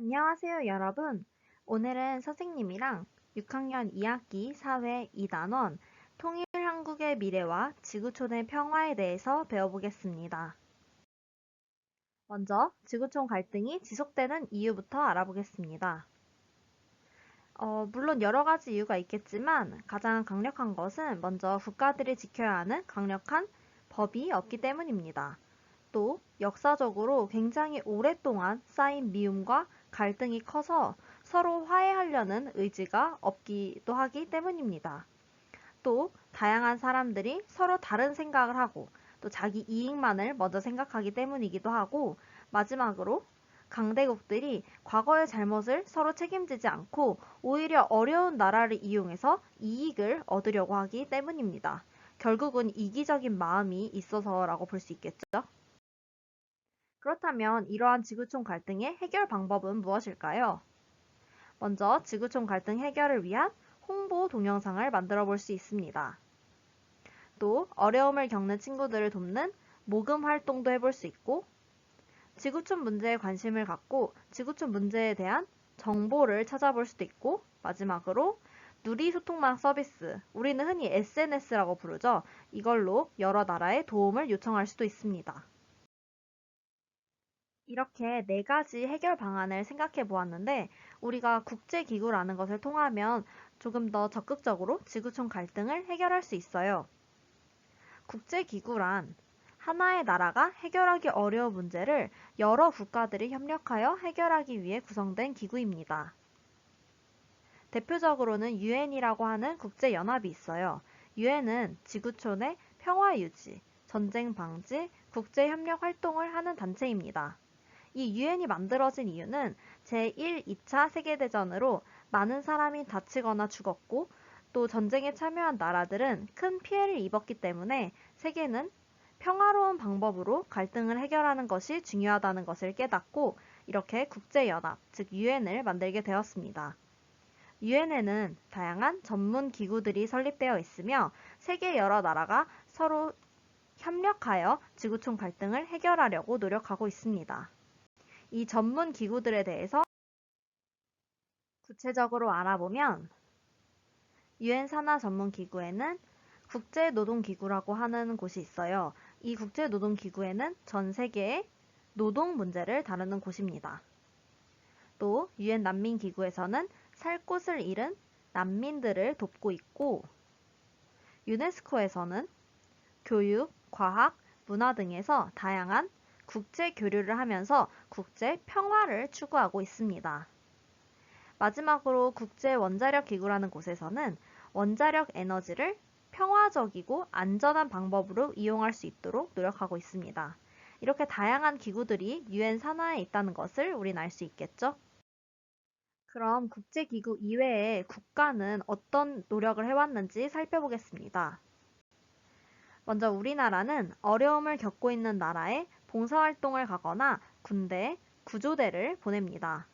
안녕하세요, 여러분. 오늘은 선생님이랑 6학년 2학기 사회 2단원 통일 한국의 미래와 지구촌의 평화에 대해서 배워보겠습니다. 먼저 지구촌 갈등이 지속되는 이유부터 알아보겠습니다. 어, 물론 여러 가지 이유가 있겠지만 가장 강력한 것은 먼저 국가들이 지켜야 하는 강력한 법이 없기 때문입니다. 또 역사적으로 굉장히 오랫동안 쌓인 미움과 갈등이 커서 서로 화해하려는 의지가 없기도 하기 때문입니다. 또 다양한 사람들이 서로 다른 생각을 하고 또 자기 이익만을 먼저 생각하기 때문이기도 하고 마지막으로 강대국들이 과거의 잘못을 서로 책임지지 않고 오히려 어려운 나라를 이용해서 이익을 얻으려고 하기 때문입니다. 결국은 이기적인 마음이 있어서라고 볼 수 있겠죠. 그렇다면 이러한 지구촌 갈등의 해결 방법은 무엇일까요? 먼저 지구촌 갈등 해결을 위한 홍보 동영상을 만들어 볼 수 있습니다. 또 어려움을 겪는 친구들을 돕는 모금 활동도 해볼 수 있고 지구촌 문제에 관심을 갖고 지구촌 문제에 대한 정보를 찾아볼 수도 있고 마지막으로 누리 소통망 서비스, 우리는 흔히 SNS라고 부르죠. 이걸로 여러 나라에 도움을 요청할 수도 있습니다. 이렇게 네 가지 해결 방안을 생각해 보았는데 우리가 국제기구라는 것을 통하면 조금 더 적극적으로 지구촌 갈등을 해결할 수 있어요. 국제기구란 하나의 나라가 해결하기 어려운 문제를 여러 국가들이 협력하여 해결하기 위해 구성된 기구입니다. 대표적으로는 유엔이라고 하는 국제연합이 있어요. 유엔은 지구촌의 평화 유지, 전쟁 방지, 국제협력 활동을 하는 단체입니다. 이 유엔이 만들어진 이유는 제1, 2차 세계대전으로 많은 사람이 다치거나 죽었고 또 전쟁에 참여한 나라들은 큰 피해를 입었기 때문에 세계는 평화로운 방법으로 갈등을 해결하는 것이 중요하다는 것을 깨닫고 이렇게 국제연합, 즉 유엔을 만들게 되었습니다. 유엔에는 다양한 전문 기구들이 설립되어 있으며 세계 여러 나라가 서로 협력하여 지구촌 갈등을 해결하려고 노력하고 있습니다. 이 전문 기구들에 대해서 구체적으로 알아보면 유엔 산하 전문 기구에는 국제 노동 기구라고 하는 곳이 있어요. 이 국제 노동 기구에는 전 세계의 노동 문제를 다루는 곳입니다. 또 유엔 난민 기구에서는 살 곳을 잃은 난민들을 돕고 있고 유네스코에서는 교육, 과학, 문화 등에서 다양한 국제 교류를 하면서 국제 평화를 추구하고 있습니다. 마지막으로 국제 원자력 기구라는 곳에서는 원자력 에너지를 평화적이고 안전한 방법으로 이용할 수 있도록 노력하고 있습니다. 이렇게 다양한 기구들이 유엔 산하에 있다는 것을 우린 알 수 있겠죠? 그럼 국제기구 이외에 국가는 어떤 노력을 해왔는지 살펴보겠습니다. 먼저 우리나라는 어려움을 겪고 있는 나라에 봉사활동을 가거나 군대, 구조대를 보냅니다.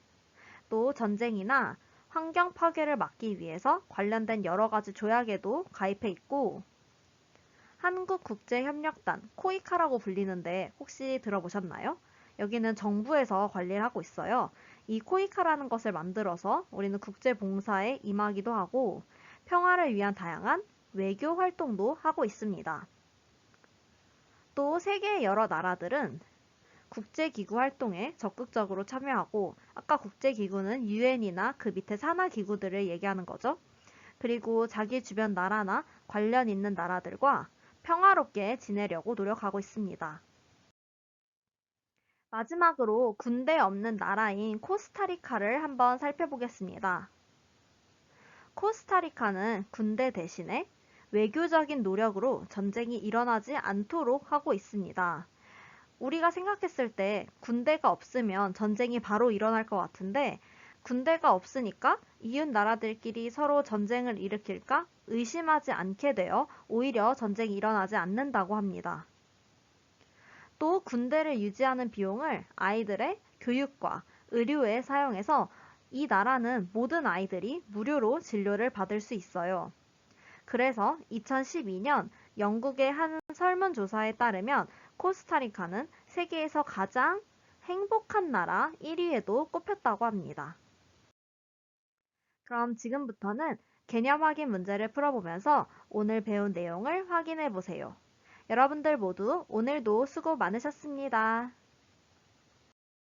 또 전쟁이나 환경 파괴를 막기 위해서 관련된 여러 가지 조약에도 가입해 있고 한국국제협력단, 코이카라고 불리는데 혹시 들어보셨나요? 여기는 정부에서 관리를 하고 있어요. 이 코이카라는 것을 만들어서 우리는 국제봉사에 임하기도 하고 평화를 위한 다양한 외교 활동도 하고 있습니다. 또 세계의 여러 나라들은 국제기구 활동에 적극적으로 참여하고 아까 국제기구는 유엔이나 그 밑에 산하기구들을 얘기하는 거죠. 그리고 자기 주변 나라나 관련 있는 나라들과 평화롭게 지내려고 노력하고 있습니다. 마지막으로 군대 없는 나라인 코스타리카를 한번 살펴보겠습니다. 코스타리카는 군대 대신에 외교적인 노력으로 전쟁이 일어나지 않도록 하고 있습니다. 우리가 생각했을 때 군대가 없으면 전쟁이 바로 일어날 것 같은데 군대가 없으니까 이웃 나라들끼리 서로 전쟁을 일으킬까 의심하지 않게 되어 오히려 전쟁이 일어나지 않는다고 합니다. 또 군대를 유지하는 비용을 아이들의 교육과 의료에 사용해서 이 나라는 모든 아이들이 무료로 진료를 받을 수 있어요. 그래서 2012년 영국의 한 설문조사에 따르면 코스타리카는 세계에서 가장 행복한 나라 1위에도 꼽혔다고 합니다. 그럼 지금부터는 개념 확인 문제를 풀어보면서 오늘 배운 내용을 확인해 보세요. 여러분들 모두 오늘도 수고 많으셨습니다.